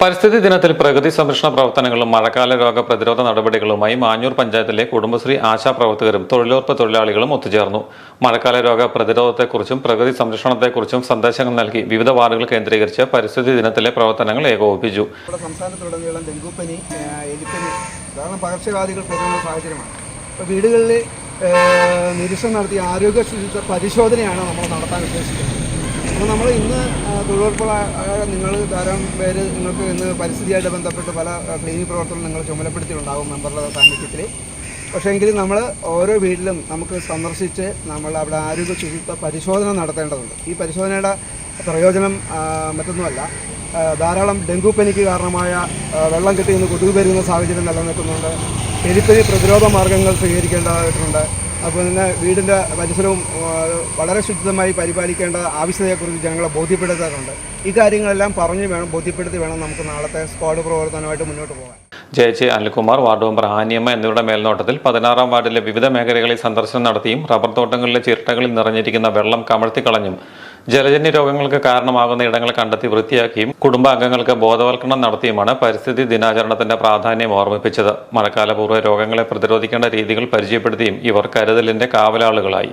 പരിസ്ഥിതി ദിനത്തിൽ പ്രകൃതി സംരക്ഷണ പ്രവർത്തനങ്ങളും മഴക്കാല രോഗ പ്രതിരോധ നടപടികളുമായി മാഞ്ഞൂർ പഞ്ചായത്തിലെ കുടുംബശ്രീ ആശാപ്രവർത്തകരും തൊഴിലുറപ്പ് തൊഴിലാളികളും ഒത്തുചേർന്നു. മഴക്കാല രോഗ പ്രതിരോധത്തെക്കുറിച്ചും പ്രകൃതി സംരക്ഷണത്തെക്കുറിച്ചും സന്ദേശങ്ങൾ നൽകി വിവിധ വാർഡുകൾ കേന്ദ്രീകരിച്ച് പരിസ്ഥിതി ദിനത്തിലെ പ്രവർത്തനങ്ങൾ ഏകോപിപ്പിച്ചു. എലിപ്പനി പകർച്ചവ്യാധികൾ വീടുകളിൽ നിരീക്ഷണം നടത്തിയ ആരോഗ്യ പരിശോധനയാണ് നമ്മൾ നടത്താൻ ഉദ്ദേശിക്കുന്നത്. അപ്പോൾ നമ്മൾ ഇന്ന് തൊഴിലുറപ്പുകളായ തൊഴിലുറപ്പ് നിങ്ങൾ ധാരാളം പേര് നിങ്ങൾക്ക് ഇന്ന് പരിസ്ഥിതിയായിട്ട് ബന്ധപ്പെട്ട് പല ക്ലീനിങ് പ്രവർത്തനം നിങ്ങൾ ചുമതലപ്പെടുത്തിയിട്ടുണ്ടാകും മെമ്പറുടെ സാന്നിധ്യത്തിൽ പക്ഷേ എങ്കിലും നമ്മൾ ഓരോ വീട്ടിലും നമുക്ക് സന്ദർശിച്ച് നമ്മൾ അവിടെ ആരോഗ്യ ശുചിത്വ പരിശോധന നടത്തേണ്ടതുണ്ട്. ഈ പരിശോധനയുടെ പ്രയോജനം മറ്റൊന്നുമല്ല. ധാരാളം ഡെങ്കു പനിക്ക് കാരണമായ വെള്ളം കെട്ടി നിന്ന് കൊതുക് പെരുന്ന സാഹചര്യം നിലനിൽക്കുന്നുണ്ട്. എലിപ്പനി പ്രതിരോധ മാർഗങ്ങൾ സ്വീകരിക്കേണ്ടതായിട്ടുണ്ട്. അതുപോലെ തന്നെ വീടിന്റെ പരിസരവും വളരെ ശുചിതമായി പരിപാലിക്കേണ്ട ആവശ്യതയെക്കുറിച്ച് ജനങ്ങളെ ബോധ്യപ്പെടുത്താറുണ്ട്. ഈ കാര്യങ്ങളെല്ലാം പറഞ്ഞ് വേണം ബോധ്യപ്പെടുത്തി വേണം നമുക്ക് നാളത്തെ സ്ക്വാഡ് പ്രവർത്തനമായിട്ട് മുന്നോട്ട് പോകാൻ. ജയച്ച് അനിൽകുമാർ വാർഡ് മെമ്പർ ആനിയമ്മ എന്നിവരുടെ മേൽനോട്ടത്തിൽ പതിനാറാം വാർഡിലെ വിവിധ മേഖലകളിൽ സന്ദർശനം നടത്തിയും റബ്ബർ തോട്ടങ്ങളിലെ ചിരട്ടകളിൽ നിറഞ്ഞിരിക്കുന്ന വെള്ളം കമഴ്ത്തിക്കളഞ്ഞും ജലജന്യ രോഗങ്ങൾക്ക് കാരണമാകുന്ന ഇടങ്ങൾ കണ്ടെത്തി വൃത്തിയാക്കിയും കുടുംബാംഗങ്ങൾക്ക് ബോധവൽക്കരണം നടത്തിയുമാണ് പരിസ്ഥിതി ദിനാചരണത്തിന്റെ പ്രാധാന്യം ഓർമ്മിപ്പിച്ചത്. മഴക്കാലപൂർവ രോഗങ്ങളെ പ്രതിരോധിക്കേണ്ട രീതികൾ പരിചയപ്പെടുത്തിയും ഇവർ കരുതലിന്റെ കാവലാളുകളായി.